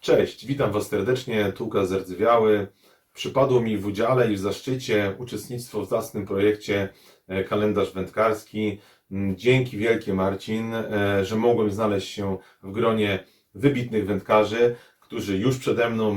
Cześć, witam Was serdecznie, tu Łukasz Zerdzywiały. Przypadło mi w udziale i w zaszczycie uczestnictwo w zacnym projekcie e, Kalendarz Wędkarski. Mm, Dzięki wielkie Marcin, e, że mogłem znaleźć się w gronie wybitnych wędkarzy, którzy już przede mną,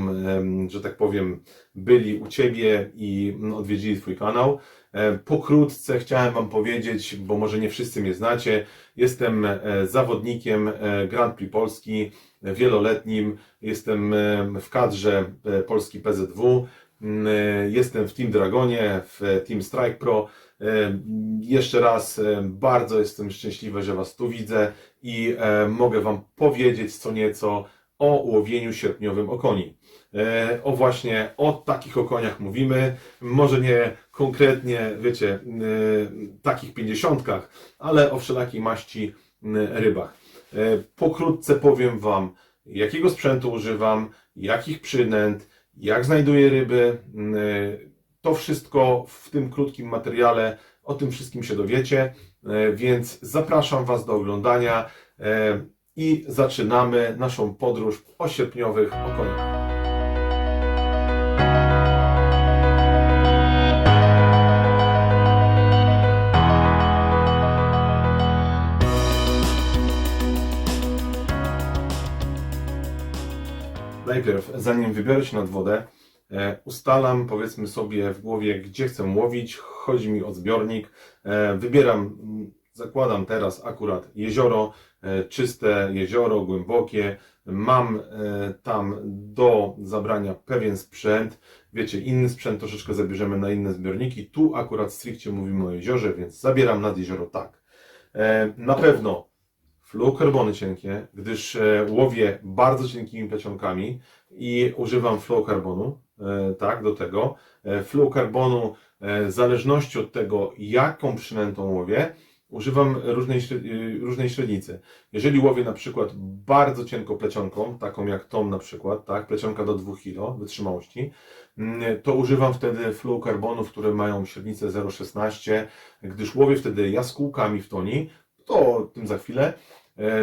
że tak powiem, byli u Ciebie i mm, odwiedzili Twój kanał. E, Pokrótce chciałem Wam powiedzieć, bo może nie wszyscy mnie znacie, jestem zawodnikiem Grand Prix Polski, wieloletnim, jestem w kadrze e, Polski PZW, Mm, e, jestem w Team Dragonie, w Team Strike Pro. E, Jeszcze raz bardzo jestem szczęśliwy, że Was tu widzę i mogę Wam powiedzieć co nieco o łowieniu sierpniowym okoni. O właśnie o takich okoniach mówimy. Może nie konkretnie, wiecie, takich pięćdziesiątkach, ale o wszelakiej maści rybach. E, Pokrótce powiem Wam, jakiego sprzętu używam, jakich przynęt, jak znajduję ryby. m, e, To wszystko w tym krótkim materiale, o tym wszystkim się dowiecie, e, więc zapraszam Was do oglądania i zaczynamy naszą podróż o sierpniowych okoniach. Najpierw, zanim wybiorę się nad wodę, e, ustalam powiedzmy sobie w głowie, gdzie chcę łowić. Chodzi mi o zbiornik. E, Wybieram, zakładam teraz akurat jezioro, e, czyste jezioro, głębokie. Mam tam do zabrania pewien sprzęt. Wiecie, inny sprzęt troszeczkę zabierzemy na inne zbiorniki. Tu akurat stricte mówimy o jeziorze, więc zabieram nad jezioro tak. Na pewno fluorokarbony cienkie, gdyż e, łowię bardzo cienkimi plecionkami i używam fluorokarbonu, e, tak, do tego. E, Fluorokarbonu, e, w zależności od tego, jaką przynętą łowię, używam różnej, e, różnej średnicy. Jeżeli łowię na przykład bardzo cienką plecionką, taką jak tą na przykład, tak, plecionka do 2 kg wytrzymałości, mm, to używam wtedy fluorokarbonów, które mają średnicę 0,16, gdyż łowię wtedy jaskółkami w toni, to o tym za chwilę,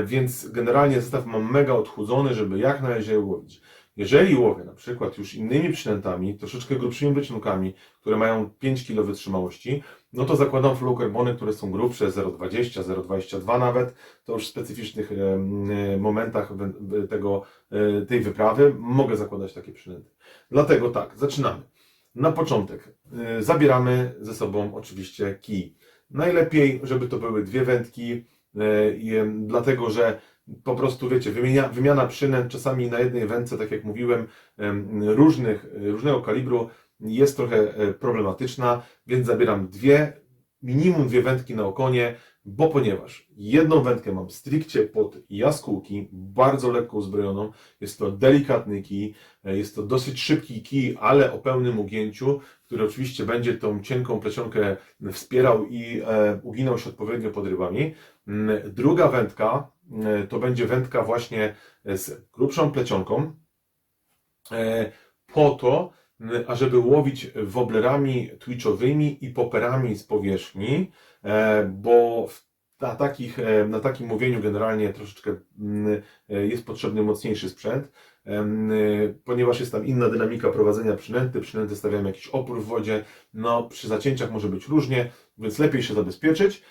Więc generalnie zestaw mam mega odchudzony, żeby jak najlżej łowić. Jeżeli łowię na przykład już innymi przynętami, troszeczkę grubszymi wyciągami, które mają 5 kg wytrzymałości, no to zakładam fluorokarbony, które są grubsze, 0,20, 0,22 nawet. To już w specyficznych e, e, momentach tego, e, tej wyprawy mogę zakładać takie przynęty. Dlatego tak, zaczynamy. Na początek e, zabieramy ze sobą oczywiście kij. Najlepiej, żeby to były dwie wędki, E, dlatego że po prostu wiecie, wymienia, wymiana przynęt czasami na jednej wędce, tak jak mówiłem, em, różnych, różnego kalibru jest trochę e, problematyczna, więc zabieram dwie, minimum dwie wędki na okonie, bo ponieważ jedną wędkę mam stricte pod jaskółki, bardzo lekko uzbrojoną, jest to delikatny kij, e, jest to dosyć szybki kij, ale o pełnym ugięciu, który oczywiście będzie tą cienką plecionkę wspierał i e, uginał się odpowiednio pod rybami. Mm, Druga wędka e, to będzie wędka właśnie z grubszą plecionką, e, po to, ażeby łowić woblerami twitchowymi i poperami z powierzchni, e, bo na, takich, e, na takim łowieniu generalnie troszeczkę mm, e, jest potrzebny mocniejszy sprzęt, ponieważ jest tam inna dynamika prowadzenia przynęty, przynęty stawiamy jakiś opór w wodzie, no przy zacięciach może być różnie, więc lepiej się zabezpieczyć.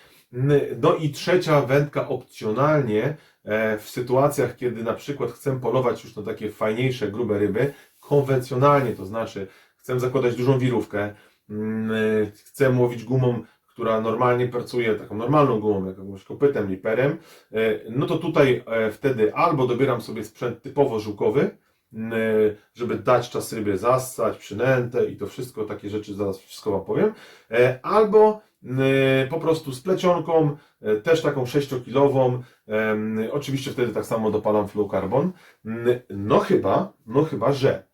No i trzecia wędka opcjonalnie w sytuacjach, kiedy na przykład chcę polować już na takie fajniejsze, grube ryby, konwencjonalnie, to znaczy chcę zakładać dużą wirówkę, mm, chcę łowić gumą, która normalnie pracuje, taką normalną gumą, jakąś kopytem, liperem, e, no to tutaj e, wtedy albo dobieram sobie sprzęt typowo żółkowy, mm, e, żeby dać czas rybie zassać, przynętę i to wszystko, takie rzeczy zaraz wszystko Wam powiem, albo e, po prostu z plecionką, też taką 6-kilową, em, oczywiście wtedy tak samo dopalam fluorokarbon, Mm, no chyba, no chyba, że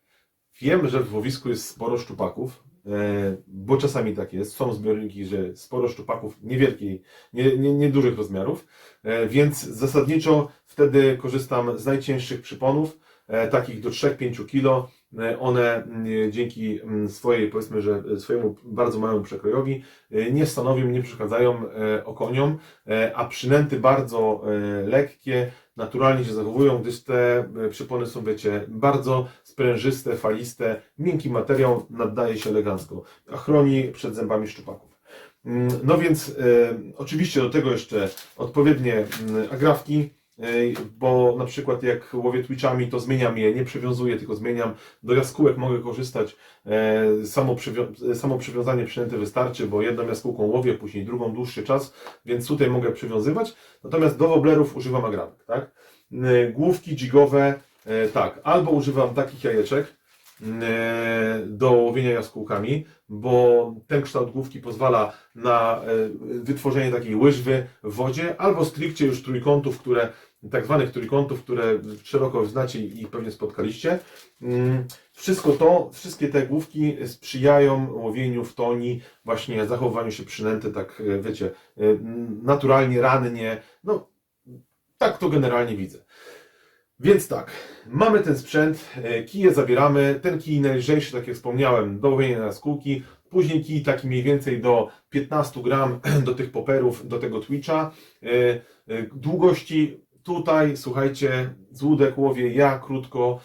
wiem, że w łowisku jest sporo szczupaków, e, bo czasami tak jest, są zbiorniki, że sporo szczupaków niewielkiej, nie, nie, nie rozmiarów, e, więc zasadniczo wtedy korzystam z najcięższych przyponów, e, takich do 3-5 kg. One mm, dzięki mm, swojej, powiedzmy, że swojemu bardzo małemu przekrojowi nie stanowią, nie przeszkadzają okoniom, a przynęty bardzo lekkie naturalnie się zachowują, gdyż te e, przypony są, wiecie, bardzo sprężyste, faliste, miękki materiał, naddaje się elegancko, a chroni przed zębami szczupaków. Mm, No więc e, oczywiście do tego jeszcze odpowiednie mm, agrafki, bo na przykład jak łowię twitchami, to zmieniam je, nie przywiązuję, tylko zmieniam. Do jaskółek mogę korzystać, e, samo, przywią- samo przywiązanie przynęty wystarczy, bo jedną jaskółką łowię, później drugą dłuższy czas, więc tutaj mogę przywiązywać. Natomiast do woblerów używam agrafek, tak? E, Główki jigowe, e, tak, albo używam takich jajeczek, do łowienia jaskółkami, bo ten kształt główki pozwala na e, wytworzenie takiej łyżwy w wodzie, albo stricte już trójkątów, które, tak zwanych trójkątów, które szeroko znacie i pewnie spotkaliście. Mm, Wszystko to, wszystkie te główki sprzyjają łowieniu w toni, właśnie zachowaniu się przynęty, tak e, wiecie, e, naturalnie, rannie, no tak to generalnie widzę. Więc tak, mamy ten sprzęt, e, kije zabieramy, ten kij najlżejszy, tak jak wspomniałem, do łowienia na skółki, później kij taki mniej więcej do 15 gram do tych poperów, do tego Twitcha. E, e, Długości tutaj, słuchajcie, z łódek łowię ja krótko,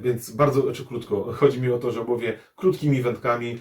więc bardzo, znaczy krótko, chodzi mi o to, że łowię krótkimi wędkami,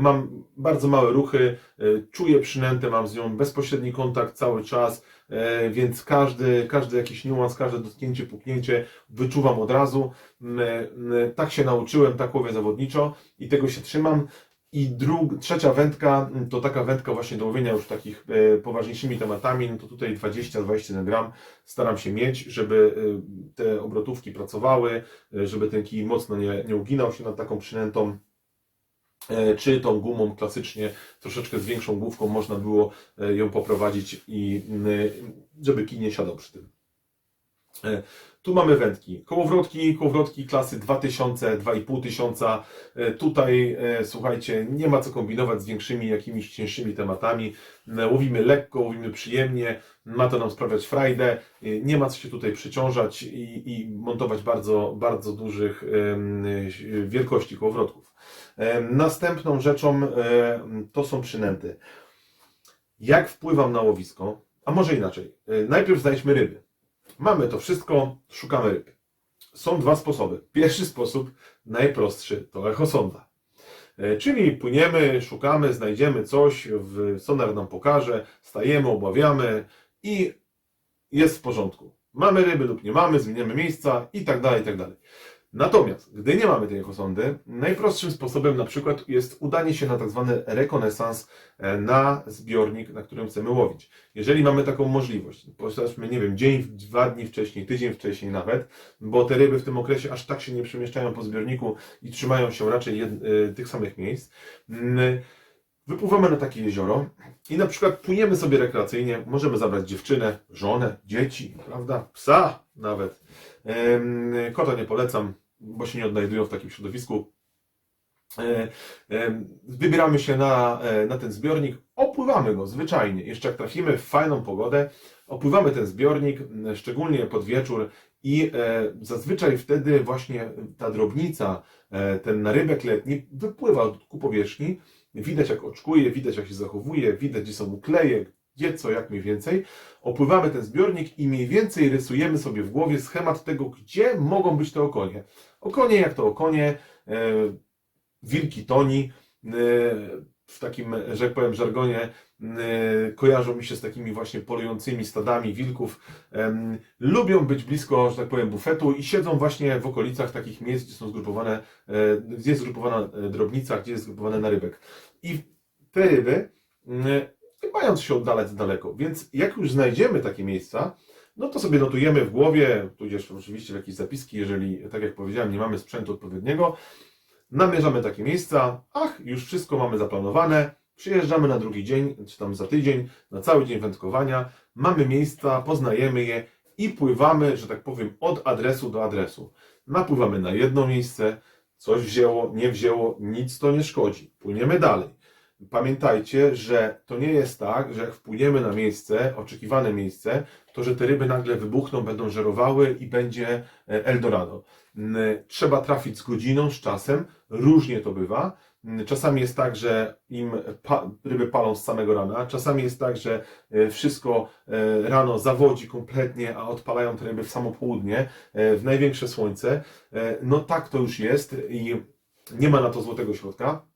mam bardzo małe ruchy, e, czuję przynętę, mam z nią bezpośredni kontakt cały czas, E, więc każdy, każdy jakiś niuans, każde dotknięcie, puknięcie wyczuwam od razu. M, m, Tak się nauczyłem, tak łowię zawodniczo i tego się trzymam. I drug, trzecia wędka to taka wędka właśnie do łowienia już takich e, poważniejszymi tematami, no to tutaj 20-21 gram staram się mieć, żeby e, te obrotówki pracowały, e, żeby ten kij mocno nie, nie uginał się nad taką przynętą. E, Czy tą gumą klasycznie troszeczkę z większą główką można było e, ją poprowadzić i żeby kij nie siadał przy tym. E, Tu mamy wędki. Kołowrotki, kołowrotki klasy 2000, 2500. E, Tutaj, słuchajcie, nie ma co kombinować z większymi, jakimiś cięższymi tematami. Łowimy lekko, łowimy przyjemnie, ma to nam sprawiać frajdę. Nie ma co się tutaj przyciążać i, i montować bardzo, bardzo dużych wielkości kołowrotków. Następną rzeczą to są przynęty. Jak wpływam na łowisko? A może inaczej. E, Najpierw znajdźmy ryby. Mamy to wszystko, szukamy ryb. Są dwa sposoby. Pierwszy sposób, najprostszy, to echosonda. E, Czyli płyniemy, szukamy, znajdziemy coś, sonar nam pokaże, stajemy, obławiamy i jest w porządku. Mamy ryby lub nie mamy, zmieniamy miejsca i tak dalej, i tak dalej. Natomiast, gdy nie mamy tej echosondy, najprostszym sposobem na przykład jest udanie się na tak zwany rekonesans e, na zbiornik, na którym chcemy łowić. Jeżeli mamy taką możliwość, powiedzmy, nie wiem, dzień, dwa dni wcześniej, tydzień wcześniej nawet, bo te ryby w tym okresie aż tak się nie przemieszczają po zbiorniku i trzymają się raczej y, tych samych miejsc, wypływamy na takie jezioro i na przykład płyniemy sobie rekreacyjnie, możemy zabrać dziewczynę, żonę, dzieci, prawda, psa nawet. Kota nie polecam, bo się nie odnajdują w takim środowisku. E, Wybieramy się na, e, na ten zbiornik, opływamy go zwyczajnie. Jeszcze jak trafimy w fajną pogodę, opływamy ten zbiornik, szczególnie pod wieczór i e, zazwyczaj wtedy właśnie ta drobnica, ten narybek letni wypływa ku powierzchni. Widać jak oczkuje, widać jak się zachowuje, widać gdzie są mu kleje, gdzie co, jak mniej więcej. Opływamy ten zbiornik i mniej więcej rysujemy sobie w głowie schemat tego, gdzie mogą być te okonie. Okonie jak to okonie, e, wilki toni, e, w takim, że tak powiem, żargonie e, kojarzą mi się z takimi właśnie polującymi stadami wilków. Lubią być blisko, że tak powiem, bufetu i siedzą właśnie w okolicach takich miejsc, gdzie są zgrupowane, gdzie jest zgrupowana drobnica, gdzie jest zgrupowany narybek. I te ryby nie mają co się oddalać daleko, więc jak już znajdziemy takie miejsca, no to sobie notujemy w głowie, tudzież oczywiście w jakieś zapiski, jeżeli, tak jak powiedziałem, nie mamy sprzętu odpowiedniego, namierzamy takie miejsca, ach, już wszystko mamy zaplanowane, przyjeżdżamy na drugi dzień, czy tam za tydzień, na cały dzień wędkowania, mamy miejsca, poznajemy je i pływamy, że tak powiem, od adresu do adresu. Napływamy na jedno miejsce, coś wzięło, nie wzięło, nic to nie szkodzi. Płyniemy dalej. Pamiętajcie, że to nie jest tak, że jak wpłyniemy na miejsce, oczekiwane miejsce, to że te ryby nagle wybuchną, będą żerowały i będzie e, Eldorado. Trzeba trafić z godziną, z czasem, różnie to bywa. Czasami jest tak, że im pa, ryby palą z samego rana, czasami jest tak, że e, wszystko e, rano zawodzi kompletnie, a odpalają te ryby w samo południe, w największe słońce. No tak to już jest i nie ma na to złotego środka.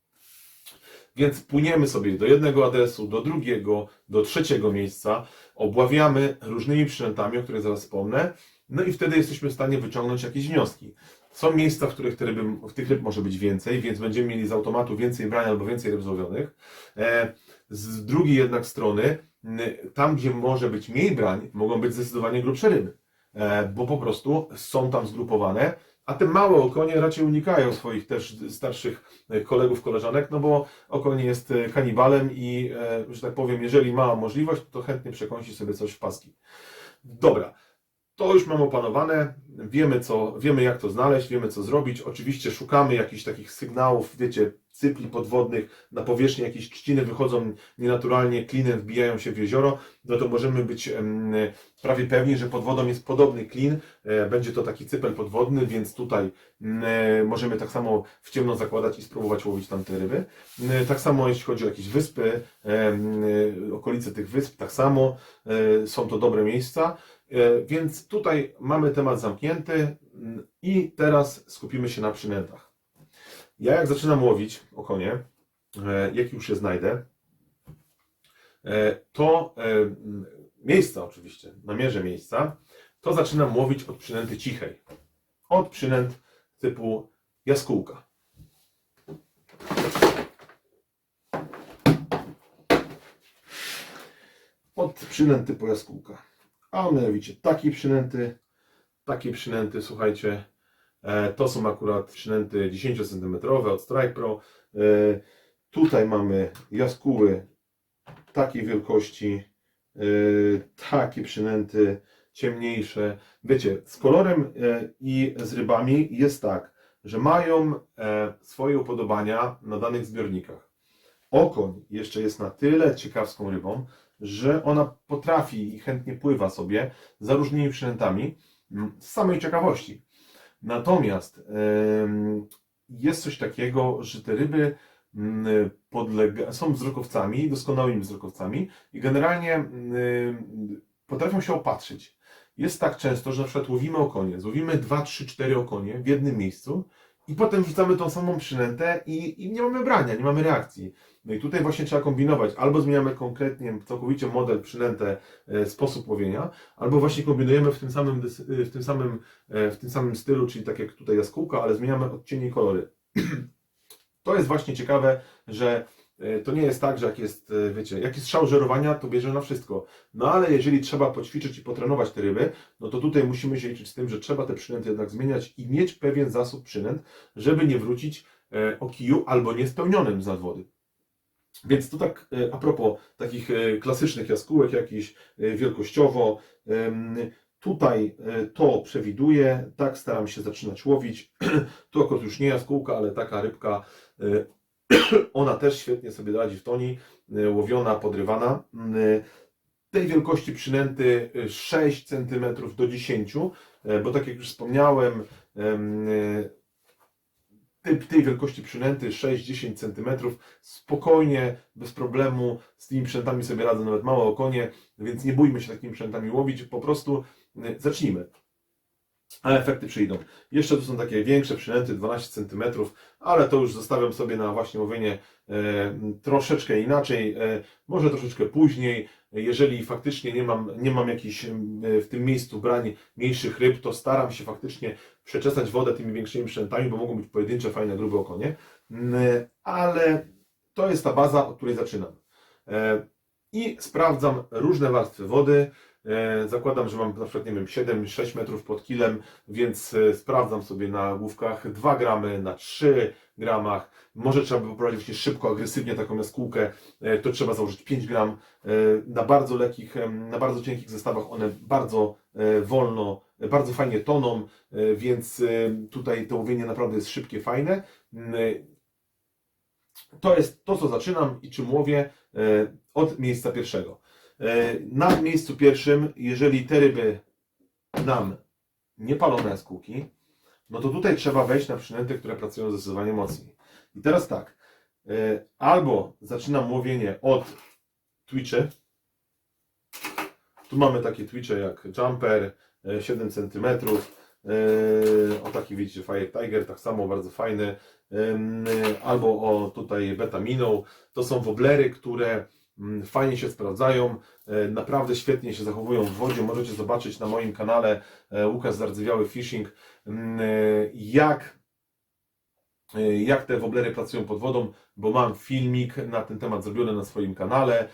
Więc płyniemy sobie do jednego adresu, do drugiego, do trzeciego miejsca, obławiamy różnymi przynętami, o których zaraz wspomnę, no i wtedy jesteśmy w stanie wyciągnąć jakieś wnioski. Są miejsca, w których te ryby, w tych ryb może być więcej, więc będziemy mieli z automatu więcej brania albo więcej ryb złowionych. E, Z drugiej jednak strony, tam gdzie może być mniej brań, mogą być zdecydowanie grubsze ryby, e, bo po prostu są tam zgrupowane, a te małe okonie raczej unikają swoich też starszych e, kolegów, koleżanek, no bo okoń jest e, kanibalem i, e, że tak powiem, jeżeli ma możliwość, to chętnie przekąsi sobie coś w paski. Dobra, to już mamy opanowane, wiemy co, wiemy jak to znaleźć, wiemy co zrobić. Oczywiście szukamy jakichś takich sygnałów, wiecie, cypli podwodnych, na powierzchni jakieś trzciny wychodzą nienaturalnie, klinem wbijają się w jezioro, no to możemy być prawie pewni, że pod wodą jest podobny klin, e, będzie to taki cypel podwodny, więc tutaj e, możemy tak samo w ciemno zakładać i spróbować łowić tam te ryby. M, Tak samo jeśli chodzi o jakieś wyspy, e, okolice tych wysp, tak samo e, są to dobre miejsca. E, Więc tutaj mamy temat zamknięty mm, i teraz skupimy się na przynętach. Ja jak zaczynam łowić okonie, e, jak już je znajdę, e, to miejsca oczywiście, namierzę miejsca, to zaczynam łowić od przynęty cichej. Od przynęt typu jaskółka. Od przynęt typu jaskółka. A mianowicie takie przynęty, takie przynęty, słuchajcie, e, to są akurat przynęty 10 cm od Strike Pro. E, Tutaj mamy jaskóły takiej wielkości, e, takie przynęty ciemniejsze. Wiecie, z kolorem i z rybami jest tak, że mają swoje upodobania na danych zbiornikach. Okoń jeszcze jest na tyle ciekawską rybą, że ona potrafi i chętnie pływa sobie za różnymi przynętami mm, z samej ciekawości. Natomiast jest coś takiego, że te ryby mm, podlega, są wzrokowcami, doskonałymi wzrokowcami i generalnie mm, potrafią się opatrzyć. Jest tak często, że na przykład łowimy okonie, złowimy 2, 3, 4 okonie w jednym miejscu i potem wrzucamy tą samą przynętę i, i nie mamy brania, nie mamy reakcji. No i tutaj właśnie trzeba kombinować. Albo zmieniamy konkretnie, całkowicie model, przynętę, e, sposób łowienia, albo właśnie kombinujemy w tym samym, e, w tym samym, e, w tym samym stylu, czyli tak jak tutaj jaskółka, ale zmieniamy odcienie i kolory. To jest właśnie ciekawe, że to nie jest tak, że jak jest, e, wiecie, jak jest strzał żerowania, to bierze na wszystko. No ale jeżeli trzeba poćwiczyć i potrenować te ryby, no to tutaj musimy się liczyć z tym, że trzeba te przynęty jednak zmieniać i mieć pewien zasób przynęt, żeby nie wrócić e, o kiju albo niespełnionym z nadwody. Więc to tak e, a propos takich e, klasycznych jaskółek jakichś e, wielkościowo. Tutaj e, to przewiduję, tak staram się zaczynać łowić. Tu akurat już nie jaskółka, ale taka rybka, e, ona też świetnie sobie radzi w toni, e, łowiona, podrywana. Mm, Tej wielkości przynęty e, 6 cm do 10, e, bo tak jak już wspomniałem, em, typ tej wielkości przynęty 6-10 cm spokojnie, bez problemu z tymi przynętami sobie radzą nawet małe okonie, więc nie bójmy się takimi przynętami łowić, po prostu y, zacznijmy. A efekty przyjdą. Jeszcze tu są takie większe przynęty, 12 cm, ale to już zostawiam sobie na właśnie łowienie e, troszeczkę inaczej, e, może troszeczkę później. Jeżeli faktycznie nie mam, nie mam jakichś e, w tym miejscu brań mniejszych ryb, to staram się faktycznie przeczesać wodę tymi większymi przynętami, bo mogą być pojedyncze, fajne, grube okonie. Mm, Ale to jest ta baza, od której zaczynam. E, I sprawdzam różne warstwy wody. E, Zakładam, że mam na przykład, nie wiem, 7-6 metrów pod kilem, więc e, sprawdzam sobie na główkach 2 gramy na 3 gramach. Może trzeba by poprowadzić właśnie szybko, agresywnie taką jaskółkę, e, to trzeba założyć 5 gram. Na bardzo lekkich, na bardzo cienkich zestawach one bardzo wolno, bardzo fajnie toną, więc tutaj to łowienie naprawdę jest szybkie, fajne. Mm, to jest to, co zaczynam i czym łowię od miejsca pierwszego. E, Na miejscu pierwszym, jeżeli te ryby nam nie palą na jaskółki, no to tutaj trzeba wejść na przynęty, które pracują zdecydowanie mocniej. I teraz tak, e, albo zaczynam łowienie od twitchy. Tu mamy takie twitche jak Jumper, e, 7 cm. e, O taki widzicie, Fire Tiger, tak samo bardzo fajny. Albo o tutaj Beta Minnow. To są woblery, które fajnie się sprawdzają, e, naprawdę świetnie się zachowują w wodzie. Możecie zobaczyć na moim kanale e, Łukasz Zardzewiały Fishing, mm, e, jak, jak te woblery pracują pod wodą, bo mam filmik na ten temat zrobiony na swoim kanale.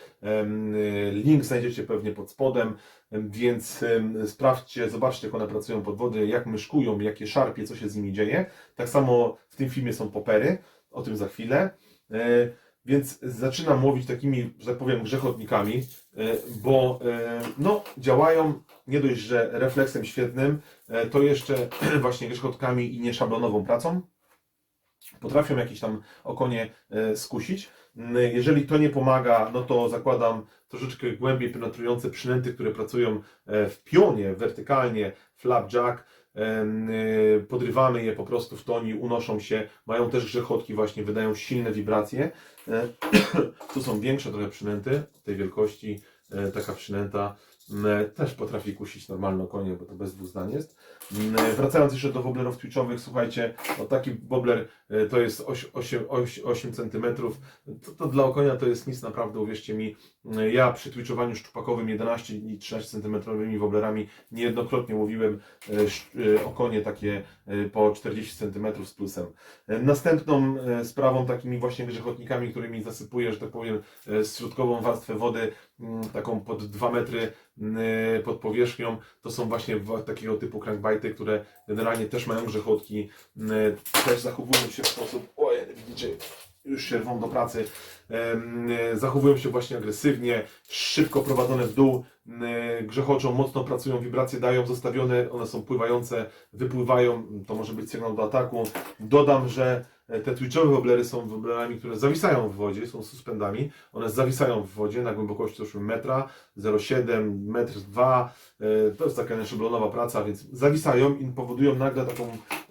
Link znajdziecie pewnie pod spodem, em, więc sprawdźcie, zobaczcie jak one pracują pod wodą, jak myszkują, jakie szarpie, co się z nimi dzieje. Tak samo w tym filmie są popery, o tym za chwilę. Więc zaczynam łowić takimi, że tak powiem, grzechotnikami, e, bo e, no, działają nie dość, że refleksem świetnym, e, to jeszcze właśnie grzechotkami i nieszablonową pracą. Potrafią jakieś tam okonie skusić. Mm, Jeżeli to nie pomaga, no to zakładam troszeczkę głębiej penetrujące przynęty, które pracują w pionie, wertykalnie, flapjack. E, Podrywamy je po prostu w toni, unoszą się, mają też grzechotki, właśnie wydają silne wibracje. E, Tu są większe trochę przynęty tej wielkości. E, Taka przynęta też potrafi kusić normalne konie, bo to bez dwóch zdań jest. M, Wracając jeszcze do woblerów twitchowych, słuchajcie, o taki wobler e, to jest 8, 8, cm. To, to dla okonia to jest nic naprawdę, uwierzcie mi. E, Ja przy twitchowaniu szczupakowym 11 i 13 cm woblerami niejednokrotnie łowiłem e, sz- e, okonie takie e, po 40 cm z plusem. E, Następną e, sprawą, takimi właśnie grzechotnikami, którymi zasypuję, że tak powiem, e, środkową warstwę wody, mm, taką pod 2 metry mm, e, pod powierzchnią, to są właśnie takiego typu crankbite'y, które generalnie też mają grzechotki, mm, e, też zachowują się w sposób, ojej, widzicie, już się rwą do pracy, e, zachowują się właśnie agresywnie, szybko prowadzone w dół, grzechoczą, mocno pracują, wibracje dają, zostawione, one są pływające, wypływają, to może być sygnał do ataku. Dodam, że te twitchowe woblery są woblerami, które zawisają w wodzie, są suspendami, one zawisają w wodzie na głębokości załóżmy metra, 0,7, metr 2, e, to jest taka nieszablonowa praca, więc zawisają i powodują nagle taką,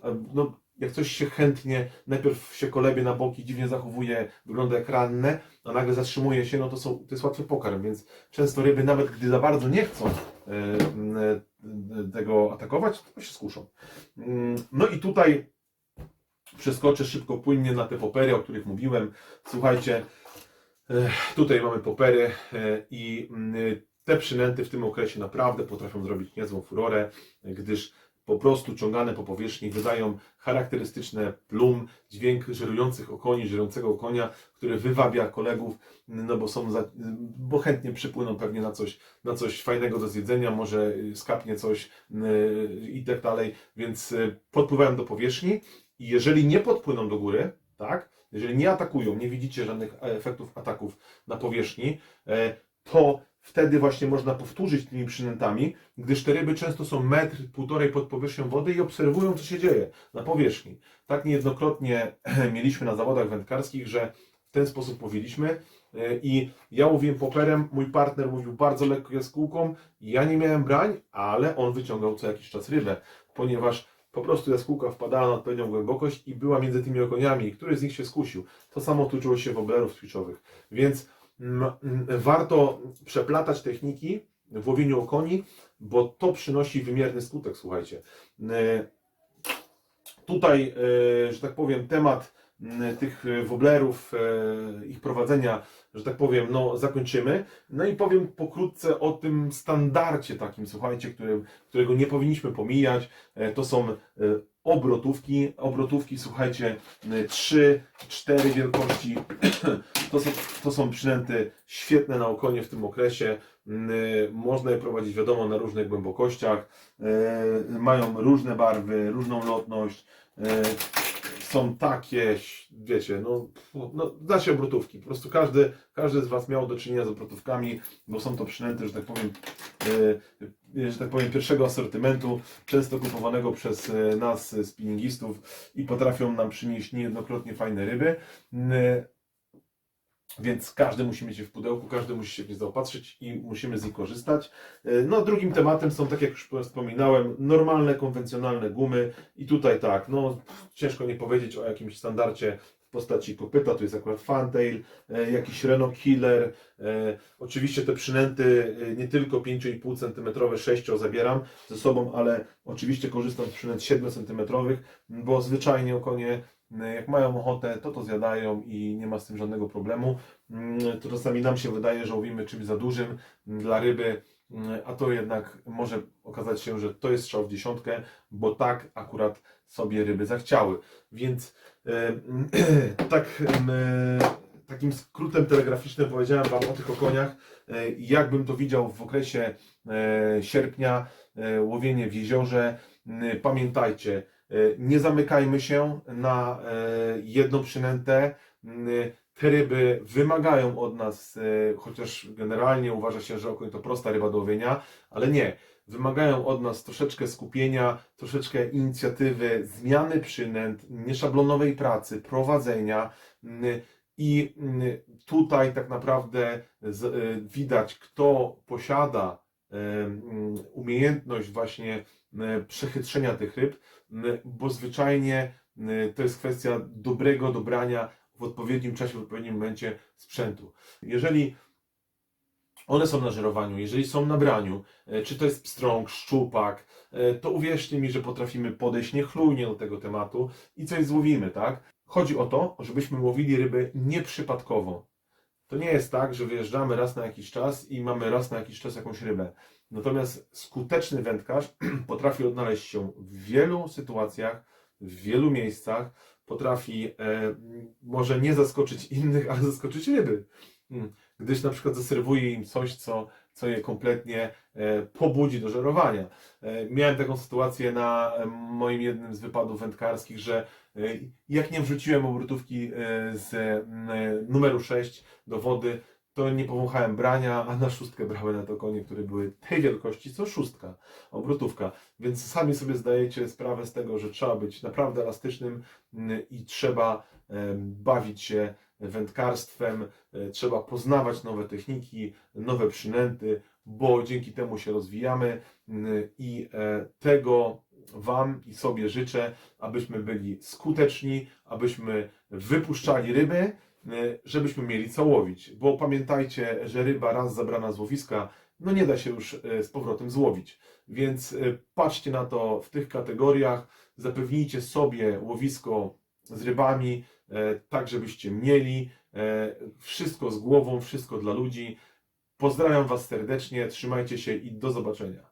e, no jak coś się chętnie, najpierw się kolebie na boki, dziwnie zachowuje, wygląda jak ranne, a nagle zatrzymuje się, no to, są, to jest łatwy pokarm, więc często ryby, nawet gdy za bardzo nie chcą e, e, tego atakować, to się skuszą. Mm, No i tutaj przeskoczę szybko, płynnie na te popery, o których mówiłem. Słuchajcie, e, tutaj mamy popery e, i mm, te przynęty w tym okresie naprawdę potrafią zrobić niezłą furorę, gdyż po prostu ciągane po powierzchni wydają charakterystyczne plum, dźwięk żerujących okoni, żerującego konia, który wywabia kolegów, no bo są za, bo chętnie przypłyną pewnie na coś, na coś fajnego do zjedzenia, może y, skapnie coś i tak dalej, więc y, podpływają do powierzchni i jeżeli nie podpłyną do góry, tak, jeżeli nie atakują, nie widzicie żadnych efektów ataków na powierzchni, e, to wtedy właśnie można powtórzyć tymi przynętami, gdyż te ryby często są metr, półtorej pod powierzchnią wody i obserwują, co się dzieje na powierzchni. Tak niejednokrotnie mieliśmy na zawodach wędkarskich, że w ten sposób mówiliśmy e, i ja łowiłem poperem, mój partner mówił bardzo lekko jaskółką, ja nie miałem brań, ale on wyciągał co jakiś czas rybę, ponieważ po prostu jaskółka wpadała na odpowiednią głębokość i była między tymi okoniami, który z nich się skusił. To samo tyczyło się woblerów twitchowych. Więc mm, mm, warto przeplatać techniki w łowieniu okoni, bo to przynosi wymierny skutek, słuchajcie. Tutaj, e, że tak powiem, temat m, tych e, woblerów, e, ich prowadzenia, że tak powiem, no zakończymy. No i powiem pokrótce o tym standardzie takim, słuchajcie, którym, którego nie powinniśmy pomijać. E, To są e, obrotówki. Obrotówki, słuchajcie, 3, 4 wielkości. To są, to są przynęty świetne na okonie w tym okresie. Mm, Można je prowadzić, wiadomo, na różnych głębokościach. E, Mają różne barwy, różną lotność. E, Są takie, wiecie, no, no znacie obrotówki. Po prostu każdy, każdy z Was miał do czynienia z obrotówkami, bo są to przynęty, że tak powiem, e, że tak powiem, pierwszego asortymentu, często kupowanego przez e, nas, e, spinningistów i potrafią nam przynieść niejednokrotnie fajne ryby. Więc każdy musi mieć je w pudełku, każdy musi się w nie zaopatrzyć i musimy z nich korzystać. E, No, drugim tematem są, tak jak już wspominałem, normalne, konwencjonalne gumy. I tutaj tak, no ciężko nie powiedzieć o jakimś standardzie w postaci kopyta, to jest akurat Fantail, e, jakiś Renault Killer. E, oczywiście te przynęty nie tylko 5,5 cm, 6 zabieram ze sobą, ale oczywiście korzystam z przynęt 7 cm, bo zwyczajnie o konie jak mają ochotę, to to zjadają i nie ma z tym żadnego problemu. Mm, To czasami nam się wydaje, że łowimy czymś za dużym mm, dla ryby, mm, a to jednak może okazać się, że to jest strzał w dziesiątkę, bo tak akurat sobie ryby zachciały. Więc tak, takim skrótem telegraficznym powiedziałem Wam o tych okoniach, e, jakbym to widział w okresie e, sierpnia, e, łowienie w jeziorze. Mm, Pamiętajcie, nie zamykajmy się na e, jedną przynętę. Te ryby wymagają od nas, e, chociaż generalnie uważa się, że okoń to prosta ryba do łowienia, ale nie. Wymagają od nas troszeczkę skupienia, troszeczkę inicjatywy, zmiany przynęt, nieszablonowej pracy, prowadzenia. I tutaj tak naprawdę e, widać, kto posiada e, umiejętność właśnie przechytrzenia tych ryb, bo zwyczajnie to jest kwestia dobrego dobrania w odpowiednim czasie, w odpowiednim momencie sprzętu. Jeżeli one są na żerowaniu, jeżeli są na braniu, e, czy to jest pstrąg, szczupak, e, to uwierzcie mi, że potrafimy podejść niechlujnie do tego tematu i coś złowimy, tak? Chodzi o to, żebyśmy łowili ryby nieprzypadkowo. To nie jest tak, że wyjeżdżamy raz na jakiś czas i mamy raz na jakiś czas jakąś rybę. Natomiast skuteczny wędkarz potrafi odnaleźć się w wielu sytuacjach, w wielu miejscach, potrafi e, może nie zaskoczyć innych, ale zaskoczyć ryby. Mm, Gdyż na przykład zaserwuje im coś, co, co je kompletnie e, pobudzi do żerowania. E, miałem taką sytuację na e, moim jednym z wypadów wędkarskich, że jak nie wrzuciłem obrotówki e, z e, numeru 6 do wody, to nie powąchałem brania, a na szóstkę brały na to konie, które były tej wielkości co szóstka, obrotówka. Więc sami sobie zdajecie sprawę z tego, że trzeba być naprawdę elastycznym mm, i trzeba bawić się wędkarstwem, e, trzeba poznawać nowe techniki, nowe przynęty, bo dzięki temu się rozwijamy mm, i tego Wam i sobie życzę, abyśmy byli skuteczni, abyśmy wypuszczali ryby, e, żebyśmy mieli co łowić. Bo pamiętajcie, że ryba raz zabrana z łowiska, no nie da się już e, z powrotem złowić. Więc e, patrzcie na to w tych kategoriach, zapewnijcie sobie łowisko z rybami, tak żebyście mieli wszystko z głową, wszystko dla ludzi. Pozdrawiam Was serdecznie, trzymajcie się i do zobaczenia.